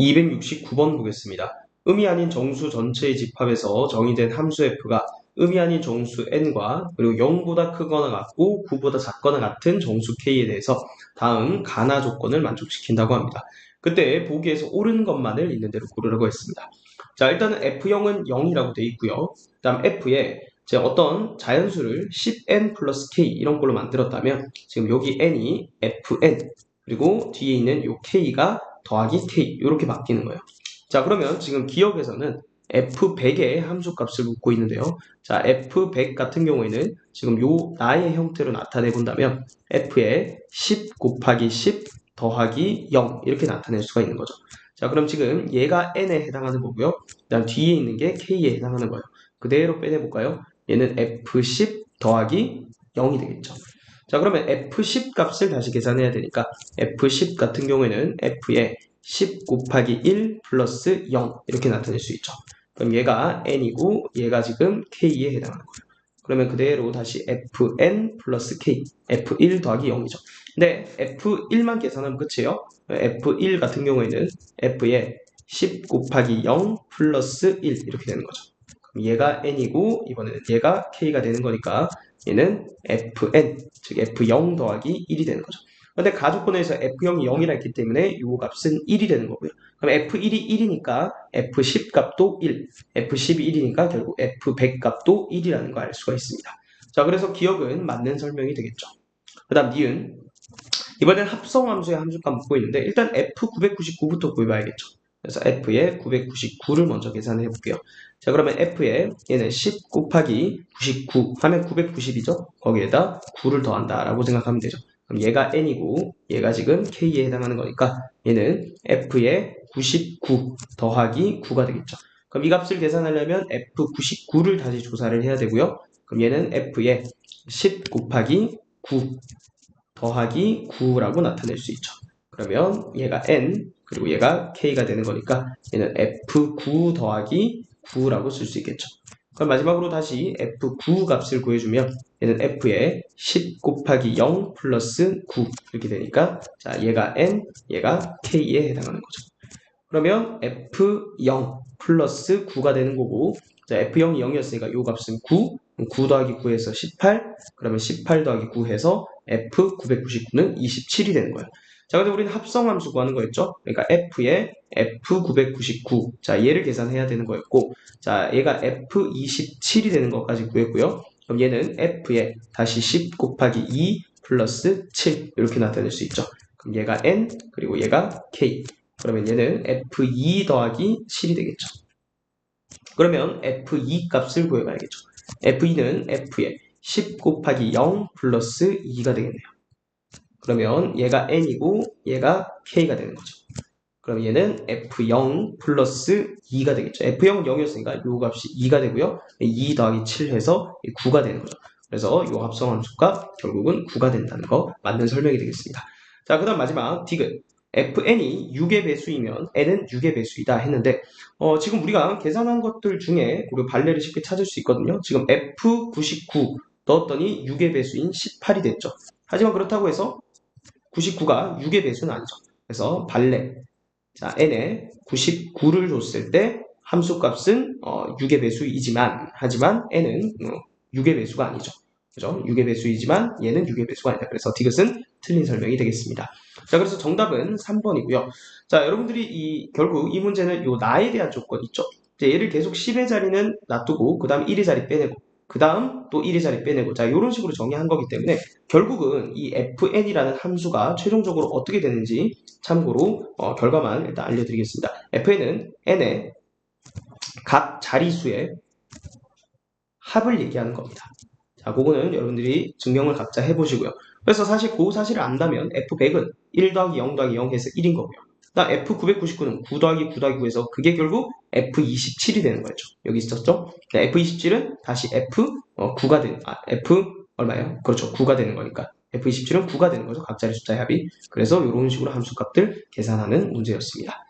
269번 보겠습니다. 음이 아닌 정수 전체의 집합에서 정의된 함수 f가 음이 아닌 정수 n과 그리고 0보다 크거나 같고 9보다 작거나 같은 정수 k에 대해서 다음 가나 조건을 만족시킨다고 합니다. 그때 보기에서 옳은 것만을 있는 대로 고르라고 했습니다. 자 일단은 f0은 0이라고 되어 있고요. 그 다음 f에 제가 어떤 자연수를 10n 플러스 k 이런 걸로 만들었다면 지금 여기 n이 fn 그리고 뒤에 있는 요 k가 더하기 k 이렇게 바뀌는 거예요. 자 그러면 지금 기억에서는 f100의 함수값을 묻고 있는데요. 자 f100 같은 경우에는 지금 요 나의 형태로 나타내 본다면 f에 10 곱하기 10 더하기 0 이렇게 나타낼 수가 있는 거죠. 자 그럼 지금 얘가 n에 해당하는 거고요. 그다음 뒤에 있는 게 k에 해당하는 거예요. 그대로 빼내볼까요? 얘는 f10 더하기 0이 되겠죠. 자 그러면 f10 값을 다시 계산해야 되니까 f10 같은 경우에는 f에 10 곱하기 1 플러스 0 이렇게 나타낼 수 있죠. 그럼 얘가 n이고 얘가 지금 k에 해당하는 거예요. 그러면 그대로 다시 fn 플러스 k f1 더하기 0이죠. 근데 f1만 계산하면 끝이에요. f1 같은 경우에는 f에 10 곱하기 0 플러스 1 이렇게 되는 거죠. 그럼 얘가 n이고 이번에는 얘가 k가 되는 거니까 얘는 fn 즉 f0 더하기 1이 되는 거죠. 근데 가족권에서 f0이 0이라 했기 때문에 이 값은 1이 되는 거고요. 그럼 f1이 1이니까 f10 값도 1, f12이 1이니까 결국 f100 값도 1이라는 거알 수가 있습니다. 자, 그래서 기억은 맞는 설명이 되겠죠. 그 다음 니은 이번엔 합성함수의 함수값 묻고 있는데 일단 f999부터 구해봐야겠죠. 그래서 f에 999를 먼저 계산해 볼게요. 자 그러면 f에 얘는 10 곱하기 99 하면 990이죠. 거기에다 9를 더한다 라고 생각하면 되죠. 그럼 얘가 n이고 얘가 지금 k에 해당하는 거니까 얘는 f에 99 더하기 9가 되겠죠. 그럼 이 값을 계산하려면 f99를 다시 조사를 해야 되고요. 그럼 얘는 f에 10 곱하기 9 더하기 9라고 나타낼 수 있죠. 그러면 얘가 n 그리고 얘가 k가 되는 거니까 얘는 f9 더하기 9라고 쓸 수 있겠죠. 그럼 마지막으로 다시 f9 값을 구해주면 얘는 f에 10 곱하기 0 플러스 9 이렇게 되니까 자 얘가 n, 얘가 k에 해당하는 거죠. 그러면 f0 플러스 9가 되는 거고 자 f0이 0이었으니까 요 값은 9, 9 더하기 9에서 18, 그러면 18 더하기 9 해서 f999는 27이 되는 거예요. 자, 근데 우리는 합성함수 구하는 거였죠? 그러니까 f에 f999. 자, 얘를 계산해야 되는 거였고, 자, 얘가 f27이 되는 것까지 구했고요. 그럼 얘는 f에 다시 10 곱하기 2 플러스 7 이렇게 나타낼 수 있죠. 그럼 얘가 n 그리고 얘가 k. 그러면 얘는 f2 더하기 7이 되겠죠. 그러면 f2 값을 구해봐야겠죠. f2는 f에 10 곱하기 0 플러스 2가 되겠네요. 그러면 얘가 n이고 얘가 k가 되는 거죠. 그럼 얘는 f0 플러스 2가 되겠죠. f0은 0이었으니까 요 값이 2가 되고요. 2 더하기 7 해서 9가 되는 거죠. 그래서 요 합성함수가 결국은 9가 된다는 거 맞는 설명이 되겠습니다. 자, 그 다음 마지막 디귿. fn이 6의 배수이면 n은 6의 배수이다 했는데 어, 지금 우리가 계산한 것들 중에 우리 발레를 쉽게 찾을 수 있거든요. 지금 f99 넣었더니 6의 배수인 18이 됐죠. 하지만 그렇다고 해서 99가 6의 배수는 아니죠. 그래서 발레 자 n에 99를 줬을 때 함수값은 어, 6의 배수이지만 하지만 n은 어, 6의 배수가 아니죠. 그죠? 6의 배수이지만 얘는 6의 배수가 아니다. 그래서 디귿은 틀린 설명이 되겠습니다. 자, 그래서 정답은 3번이고요. 자, 여러분들이 이 결국 이 문제는 요 나에 대한 조건 있죠. 이제 얘를 계속 10의 자리는 놔두고 그 다음 1의 자리 빼내고 그 다음 또 1의 자리 빼내고 자 이런 식으로 정의한 거기 때문에 결국은 이 fn이라는 함수가 최종적으로 어떻게 되는지 참고로 어, 결과만 일단 알려드리겠습니다. fn은 n의 각 자리수의 합을 얘기하는 겁니다. 자, 그거는 여러분들이 증명을 각자 해보시고요. 그래서 사실 그 사실을 안다면 f100은 1 더하기 0 더하기 0 해서 1인 거고요. 그다음 f999는 9 더하기 9 더하기 9에서 그게 결국 f27이 되는 거죠. 여기 있었죠? f27은 다시 f9가 되는, 아, f 얼마예요? 그렇죠. 9가 되는 거니까. f27은 9가 되는 거죠. 각자의 숫자의 합이. 그래서 이런 식으로 함수값들 계산하는 문제였습니다.